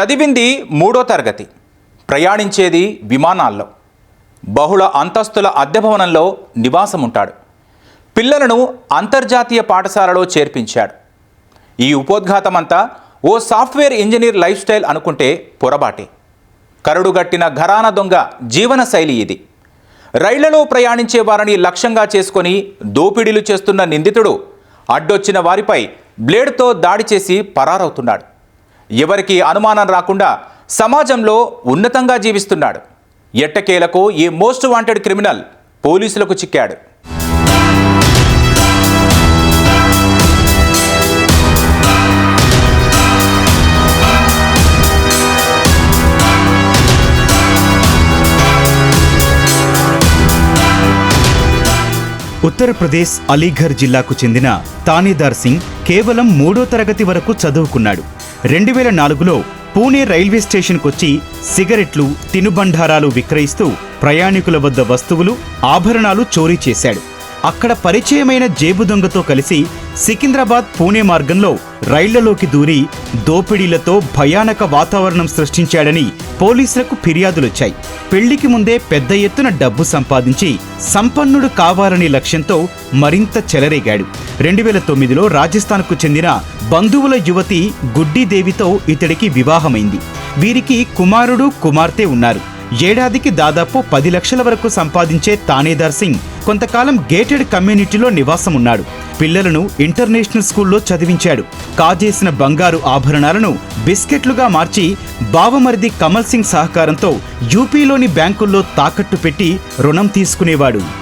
చదివింది మూడో తరగతి. ప్రయాణించేది విమానాల్లో. బహుళ అంతస్తుల అద్దె భవనంలో నివాసం ఉంటాడు పిల్లలను అంతర్జాతీయ పాఠశాలలో చేర్పించాడు. ఈ ఉపోద్ఘాతమంతా ఓ సాఫ్ట్వేర్ ఇంజనీర్ లైఫ్ స్టైల్ అనుకుంటే పొరబాటే కరడుగట్టిన ఘరాన దొంగ జీవన శైలి ఇది. రైళ్ళలో ప్రయాణించే వారిని లక్ష్యంగా చేసుకొని దోపిడీలు చేస్తున్న నిందితుడు అడ్డొచ్చిన వారిపై బ్లేడ్తో దాడి చేసి పరారవుతున్నాడు. ఎవరికి అనుమానం రాకుండా సమాజంలో ఉన్నతంగా జీవిస్తున్నాడు. ఎట్టకేలకు ఈ మోస్ట్ వాంటెడ్ క్రిమినల్ పోలీసులకు చిక్కాడు. ఉత్తరప్రదేశ్ అలీఘర్ జిల్లాకు చెందిన తానేదార్ సింగ్ కేవలం మూడో తరగతి వరకు చదువుకున్నాడు. రెండు వేల నాలుగులో పూణే రైల్వే స్టేషన్కొచ్చి సిగరెట్లు తినుబండారాలు విక్రయిస్తూ ప్రయాణికుల వద్ద వస్తువులు ఆభరణాలు చోరీ చేశాడు. అక్కడ పరిచయమైన జేబు దొంగతో కలిసి సికింద్రాబాద్ పూణే మార్గంలో రైళ్ళలోకి దూరి దోపిడీలతో భయానక వాతావరణం సృష్టించాడని పోలీసులకు ఫిర్యాదులొచ్చాయి. పెళ్ళికి ముందే పెద్ద ఎత్తున డబ్బు సంపాదించి సంపన్నుడు కావాలనే లక్ష్యంతో మరింత చెలరేగాడు. రెండు వేల తొమ్మిదిలో రాజస్థాన్కు చెందిన బంధువుల యువతి గుడ్డీదేవితో ఇతడికి వివాహమైంది. వీరికి కుమారుడు కుమార్తె ఉన్నారు. ఏడాదికి దాదాపు పది లక్షల వరకు సంపాదించే తానేదార్ సింగ్ కొంతకాలం గేటెడ్ కమ్యూనిటీలో నివాసం ఉన్నాడు పిల్లలను ఇంటర్నేషనల్ స్కూల్లో చదివించాడు. కాజేసిన బంగారు ఆభరణాలను బిస్కెట్లుగా మార్చి బావమరిది కమల్ సింగ్ సహకారంతో యూపీలోని బ్యాంకుల్లో తాకట్టు పెట్టి రుణం తీసుకునేవాడు.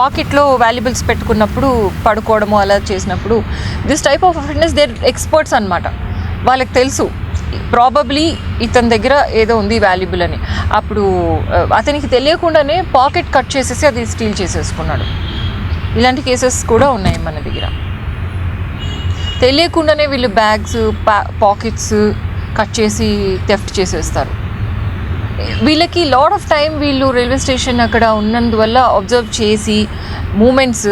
పాకెట్లో వాల్యుబుల్స్ పెట్టుకున్నప్పుడు పడుకోవడము అలా చేసినప్పుడు this type of fitness their experts అనమాట వాళ్ళకి తెలుసు. ప్రాబబ్లీ ఇతని దగ్గర ఏదో ఉంది వాల్యుబుల్ అని. అప్పుడు అతనికి తెలియకుండానే పాకెట్ కట్ చేసేసి అది స్టీల్ చేసేసుకున్నాడు. ఇలాంటి కేసెస్ కూడా ఉన్నాయి మన దగ్గర. తెలియకుండానే వీళ్ళు బ్యాగ్స్ పాకెట్స్ కట్ చేసి థెఫ్ట్ చేసేస్తారు. వీళ్ళకి లాడ్ ఆఫ్ టైం వీళ్ళు రైల్వే స్టేషన్ అక్కడ ఉన్నందువల్ల అబ్జర్వ్ చేసి మూమెంట్స్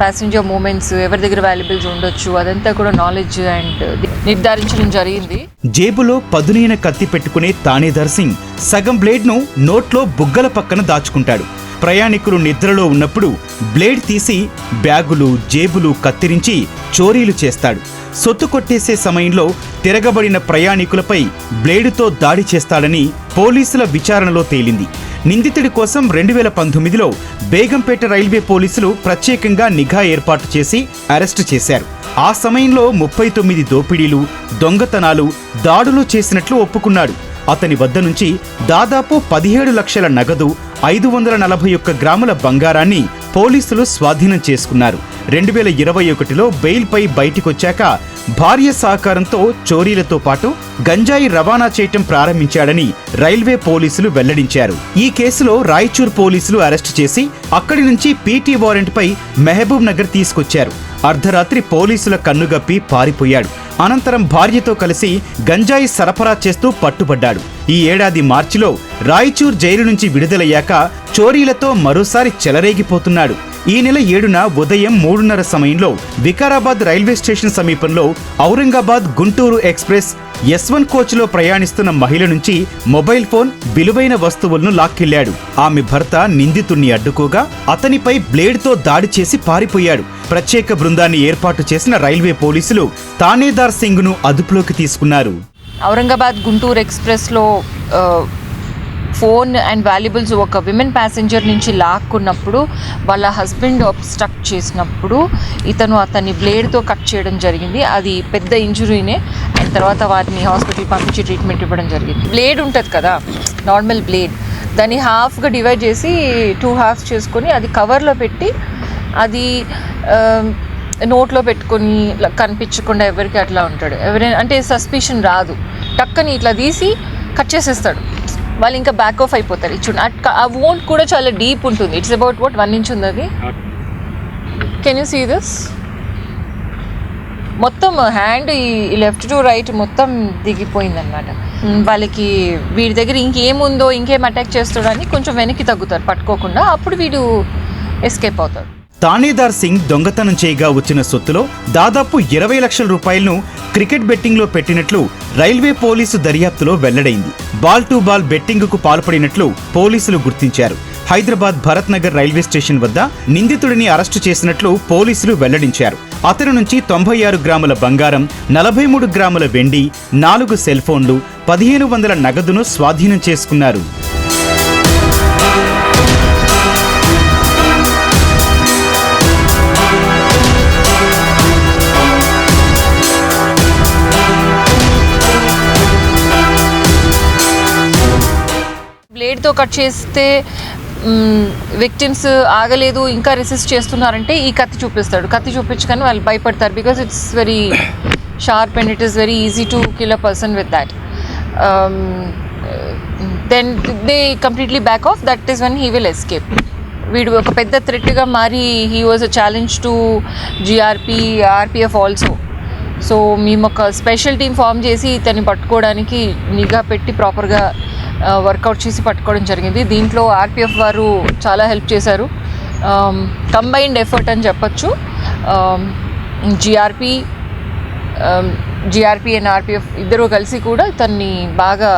ప్యాసింజర్ మూమెంట్స్ ఎవరి దగ్గర వాల్యుబుల్స్ ఉండొచ్చు అదంతా కూడా నాలెడ్జ్ అండ్ నిర్ధారించడం జరిగింది. జేబులో పదునైన కత్తి పెట్టుకునే తానేదార్ సింగ్ సగం బ్లేడ్ను నోట్లో బుగ్గల పక్కన దాచుకుంటాడు. ప్రయాణికులు నిద్రలో ఉన్నప్పుడు బ్లేడ్ తీసి బ్యాగులు జేబులు కత్తిరించి చోరీలు చేస్తాడు. సొత్తు కొట్టేసే సమయంలో తిరగబడిన ప్రయాణికులపై బ్లేడుతో దాడి చేస్తాడని పోలీసుల విచారణలో తేలింది. నిందితుడి కోసం రెండు వేల పంతొమ్మిదిలో బేగంపేట రైల్వే పోలీసులు ప్రత్యేకంగా నిఘా ఏర్పాటు చేసి అరెస్టు చేశారు. ఆ సమయంలో ముప్పై తొమ్మిది దోపిడీలు దొంగతనాలు దాడులు చేసినట్లు ఒప్పుకున్నాడు. అతని వద్ద నుంచి దాదాపు పదిహేడు లక్షల నగదు ఐదు వందల నలభై ఒక్క గ్రాముల బంగారాన్ని పోలీసులు స్వాధీనం చేసుకున్నారు. రెండు వేల ఇరవై ఒకటిలో బెయిల్పై బయటికొచ్చాక భార్య సహకారంతో చోరీలతో పాటు గంజాయి రవాణా చేయటం ప్రారంభించాడని రైల్వే పోలీసులు వెల్లడించారు. ఈ కేసులో రాయచూర్ పోలీసులు అరెస్టు చేసి అక్కడి నుంచి పీటీ వారెంట్పై మెహబూబ్ నగర్ తీసుకొచ్చారు. అర్ధరాత్రి పోలీసుల కన్నుగప్పి పారిపోయాడు. అనంతరం భార్యతో కలిసి గంజాయి సరఫరా చేస్తూ పట్టుబడ్డాడు. ఈ ఏడాది మార్చిలో రాయచూర్ జైలు నుంచి విడుదలయ్యాక చోరీలతో మరోసారి చెలరేగిపోతున్నాడు. ఈ నెల ఏడున ఉదయం మూడున్నర సమయంలో వికారాబాద్ రైల్వే స్టేషన్ సమీపంలో Aurangabad Guntur express S one కోచ్లో ప్రయాణిస్తున్న మహిళ నుంచి మొబైల్ ఫోన్ విలువైన వస్తువులను లాక్కెళ్ళాడు ఆమె భర్త నిందితుణ్ణి అడ్డుకోగా అతనిపై బ్లేడ్తో దాడి చేసి పారిపోయాడు. ప్రత్యేక బృందాన్ని ఏర్పాటు చేసిన రైల్వే పోలీసులు తానేదార్ సింగ్ను అదుపులోకి తీసుకున్నారు. ఔరంగాబాద్ గుంటూరు ఎక్స్ప్రెస్లో ఫోన్ అండ్ వాల్యుబుల్స్ ఒక విమెన్ ప్యాసింజర్ నుంచి లాక్కున్నప్పుడు వాళ్ళ హస్బెండ్ స్ట్రక్ చేసినప్పుడు ఇతను అతన్ని బ్లేడ్తో కట్ చేయడం జరిగింది. అది పెద్ద ఇంజురీనే. అండ్ తర్వాత వారిని హాస్పిటల్ పంపించి ట్రీట్మెంట్ ఇవ్వడం జరిగింది. బ్లేడ్ ఉంటుంది కదా నార్మల్ బ్లేడ్. దాన్ని హాఫ్గా డివైడ్ చేసి టూ హాఫ్ చేసుకొని అది కవర్లో పెట్టి అది నోట్లో పెట్టుకొని కనిపించకుండా ఎవరికి అట్లా ఉంటాడు. ఎవరైనా అంటే సస్పిషన్ రాదు. టక్కని ఇట్లా తీసి కట్ చేసేస్తాడు. వాళ్ళు ఇంకా బ్యాక్ ఆఫ్ అయిపోతారు. ఇచ్చుండి ఆ వోంట్ కూడా చాలా డీప్ ఉంటుంది. It's about what one inch ఉంది అది? కెన్ యూ సీ దిస్ మొత్తం హ్యాండ్ ఈ లెఫ్ట్ టు రైట్ మొత్తం దిగిపోయింది అనమాట వాళ్ళకి వీడి దగ్గర ఇంకేముందో ఇంకేం అటాక్ చేస్తాడని కొంచెం వెనక్కి తగ్గుతారు పట్టుకోకుండా. అప్పుడు వీడు ఎస్కేప్ అవుతాడు. తానేదార్ సింగ్ దొంగతనం చేయగా వచ్చిన సొత్తులో దాదాపు ఇరవై లక్షల రూపాయలను క్రికెట్ బెట్టింగ్లో పెట్టినట్లు రైల్వే పోలీసు దర్యాప్తులో వెల్లడైంది. బాల్ టు బాల్ బెట్టింగుకు పాల్పడినట్లు పోలీసులు గుర్తించారు. హైదరాబాద్ భరత్ నగర్ రైల్వే స్టేషన్ వద్ద నిందితుడిని అరెస్టు చేసినట్లు పోలీసులు వెల్లడించారు. అతని నుంచి తొంభై ఆరు గ్రాముల బంగారం నలభై మూడు గ్రాముల వెండి నాలుగు సెల్ ఫోన్లు పదిహేను వందల నగదును స్వాధీనం చేసుకున్నారు. బ్లేడ్తో కట్ చేస్తే విక్టిమ్స్ ఆగలేదు ఇంకా రెసిస్ట్ చేస్తున్నారంటే ఈ కత్తి చూపిస్తాడు. కత్తి చూపించగానే వాళ్ళు భయపడతారు because it's very sharp and it is very easy to kill a person with that then they completely back off that is one he will escape వీడు ఒక పెద్ద థ్రెట్గా మారి he was a challenge to GRP RPF also so మేము ఒక special team form చేసి ఇతన్ని పట్టుకోవడానికి నిఘా పెట్టి ప్రాపర్గా వర్కౌట్ చేసి పట్టుకోవడం జరిగింది. దీంట్లో ఆర్పిఎఫ్ వారు చాలా హెల్ప్ చేశారు. కంబైన్డ్ ఎఫర్ట్ అని చెప్పచ్చు. జిఆర్పి జిఆర్పి అండ్ ఆర్పిఎఫ్ ఇద్దరు కలిసి కూడా ఇతన్ని బాగా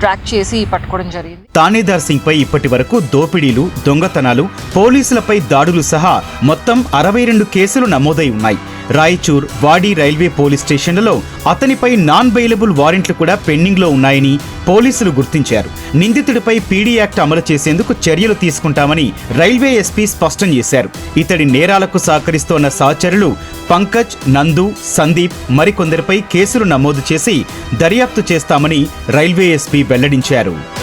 ట్రాక్ చేసి పట్టుకోవడం జరిగింది. తానేదార్ సింగ్ పై ఇప్పటి వరకు దోపిడీలు దొంగతనాలు పోలీసులపై దాడులు సహా మొత్తం అరవై రెండు కేసులు నమోదై ఉన్నాయి. రాయచూర్ వాడి రైల్వే పోలీస్ స్టేషన్లలో అతనిపై నాన్ బెయిలబుల్ వారెంట్లు కూడా పెండింగ్లో ఉన్నాయని పోలీసులు గుర్తించారు. నిందితుడిపై పీడీ యాక్ట్ అమలు చేసేందుకు చర్యలు తీసుకుంటామని రైల్వే ఎస్పీ స్పష్టం చేశారు. ఇతడి నేరాలకు సహకరిస్తోన్న సహచరులు పంకజ్ నందు సందీప్ మరికొందరిపై కేసులు నమోదు చేసి దర్యాప్తు చేస్తామని రైల్వే ఎస్పీ వెల్లడించారు.